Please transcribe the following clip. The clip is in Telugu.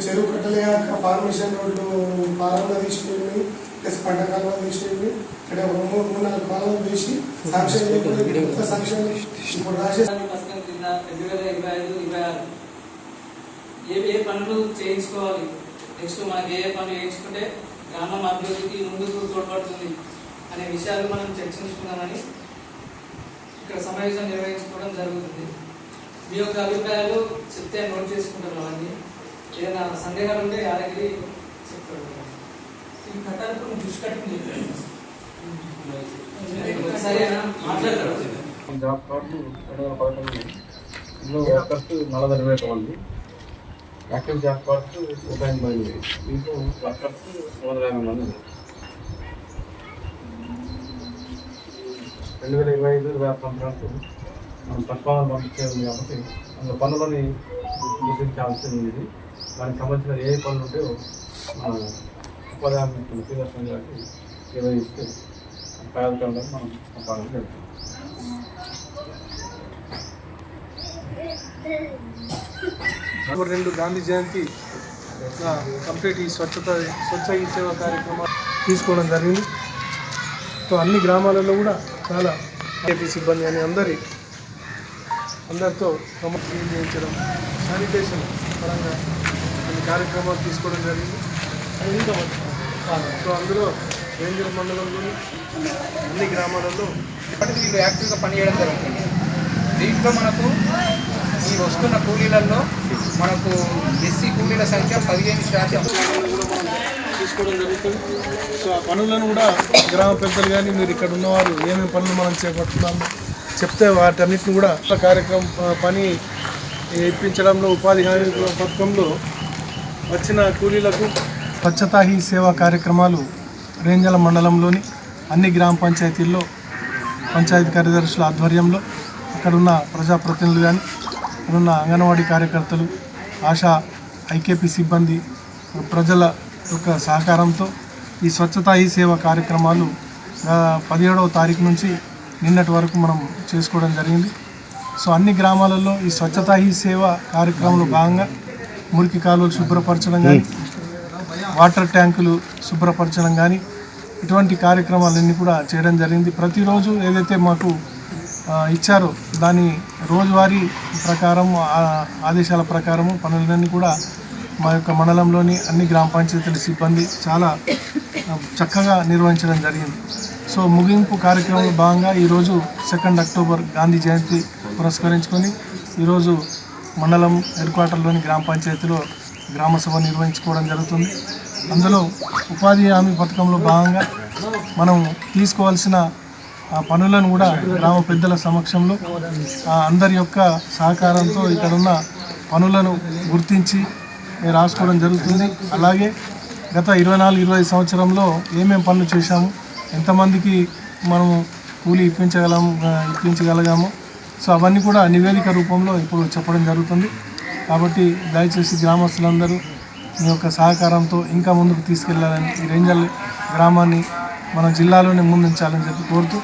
చెరువు కట్టలేక ఫార్మేషన్ రోడ్లు ప్రారంభంగా తీసుకెళ్ళి ప్లస్ పంట కాలంలో తీసుకెళ్ళి ఇక్కడ ఒక మూడు మూడు నాలుగు కాలం వేసి సాంక్షన్ చేయకుండా సాంక్షన్ ఇప్పుడు రాసే పథకం కింద రెండు వేల ఇరవై ఐదు ఇరవై ఆరు. ఏ ఏ పనులు చేయించుకోవాలి? నెక్స్ట్ మనకి ఏ ఏ పనులు చేయించుకుంటే గ్రామం అభివృద్ధికి ముందుకు తోడ్పడుతుంది అనే విషయాలు మనం చర్చించుకుందామని ఇక్కడ సమావేశం నిర్వహించుకోవడం జరుగుతుంది. మీ యొక్క అభిప్రాయాలు చెప్తే నోట్ చేసుకుంటారు అవన్నీ. ఏదైనా సందేహాలు ఉంటే యాదగిరి చెప్తారు ఈ కట్టాలకు దృష్టి కట్టింది జాబ్ కార్డు రెండు వేల పదకొండు ఇందులో వర్కర్స్ నలభై ఇరవై ఒక మంది. యాక్టివ్ జాబ్ కార్డ్స్ ఒక ఎనభై మంది. దీంట్లో వర్కర్స్ మూడు వందల యాభై మంది ఉన్నారు. రెండు వేల ఇరవై ఐదు ఇరవై ఆరు సంవత్సరాలకు మనం ప్రతిపాదన పంపించేది కాబట్టి అందులో పనులని గుర్తించాల్సి ఉంది దానికి సంబంధించిన ఏ పనులు ఉంటాయో మన ఉపాధి హామీ గారికి నిర్వహిస్తే పేదరికంలో మనం సంపాదన జరుగుతుంది నవంబర్ రెండు గాంధీ జయంతి. కంప్లీట్ ఈ స్వచ్ఛత స్వచ్ఛ ఈ సేవ కార్యక్రమం తీసుకోవడం జరిగింది. సో అన్ని గ్రామాలలో కూడా చాలా ఏపీ సిబ్బంది అని అందరి అందరితో క్రమం చేయించడం శానిటేషన్ పరంగా కొన్ని కార్యక్రమాలు తీసుకోవడం జరిగింది. ఇంకా. సో అందులో రేంజర్ మండలంలోని అన్ని గ్రామాలలో ఇప్పటికీ వీళ్ళు యాక్టివ్గా పనిచేయడం జరుగుతుంది. దీంట్లో మనకు ఈ వస్తున్న కూలీలలో మనకు ఎస్సీ కూలీల సంఖ్య పదిహేను శాతం. తీసుకోవడం జరుగుతుంది. సో ఆ పనులను కూడా గ్రామ పెద్దలు కానీ మీరు ఇక్కడ ఉన్నవారు ఏమేమి పనులు మనం చేపడుతున్నాము చెప్తే వాటన్నిటిని కూడా కార్యక్రమం పని ఇప్పించడంలో ఉపాధి హామీ పథకంలో వచ్చిన కూలీలకు స్వచ్ఛతాహి సేవా కార్యక్రమాలు రేంజల మండలంలోని అన్ని గ్రామ పంచాయతీల్లో పంచాయతీ కార్యదర్శుల ఆధ్వర్యంలో అక్కడున్న ప్రజాప్రతినిధులు కానీ అక్కడున్న అంగన్వాడీ కార్యకర్తలు ఆశా ఐకేపీ సిబ్బంది ప్రజల యొక్క సహకారంతో ఈ స్వచ్ఛతా సేవ కార్యక్రమాలు పదిహేడవ తారీఖు నుంచి నిన్నటి వరకు మనం చేసుకోవడం జరిగింది. సో అన్ని గ్రామాలలో ఈ స్వచ్ఛతా హీ సేవ కార్యక్రమంలో భాగంగా మురికి కాలువలు శుభ్రపరచడం కానీ వాటర్ ట్యాంకులు శుభ్రపరచడం కానీ ఇటువంటి కార్యక్రమాలన్నీ కూడా చేయడం జరిగింది. ప్రతిరోజు ఏదైతే మాకు ఇచ్చారో దాని రోజువారీ ప్రకారం ఆదేశాల ప్రకారము పనులన్నీ కూడా మా యొక్క మండలంలోని అన్ని గ్రామ పంచాయతీల సిబ్బంది చాలా చక్కగా నిర్వహించడం జరిగింది. సో ముగింపు కార్యక్రమంలో భాగంగా ఈరోజు సెకండ్ అక్టోబర్ గాంధీ జయంతి పురస్కరించుకొని ఈరోజు మండలం హెడ్ క్వార్టర్లోని గ్రామ పంచాయతీలో గ్రామ సభ నిర్వహించుకోవడం జరుగుతుంది. అందులో ఉపాధి హామీ పథకంలో భాగంగా మనం తీసుకోవాల్సిన ఆ పనులను కూడా గ్రామ పెద్దల సమక్షంలో అందరి యొక్క సహకారంతో ఇక్కడ ఉన్న పనులను గుర్తించి రాసుకోవడం జరుగుతుంది. అలాగే గత ఇరవై నాలుగు ఇరవై సంవత్సరంలో ఏమేం పనులు చేశాము ఎంతమందికి మనము కూలి ఇప్పించగలం ఇప్పించగలగాము. సో అవన్నీ కూడా నివేదిక రూపంలో ఇప్పుడు చెప్పడం జరుగుతుంది. కాబట్టి దయచేసి గ్రామస్తులందరూ మీ యొక్క సహకారంతో ఇంకా ముందుకు తీసుకెళ్ళాలని ఈ రేంజల్ గ్రామాన్ని మన జిల్లాలోనే ముందుంచాలని చెప్పి కోరుతూ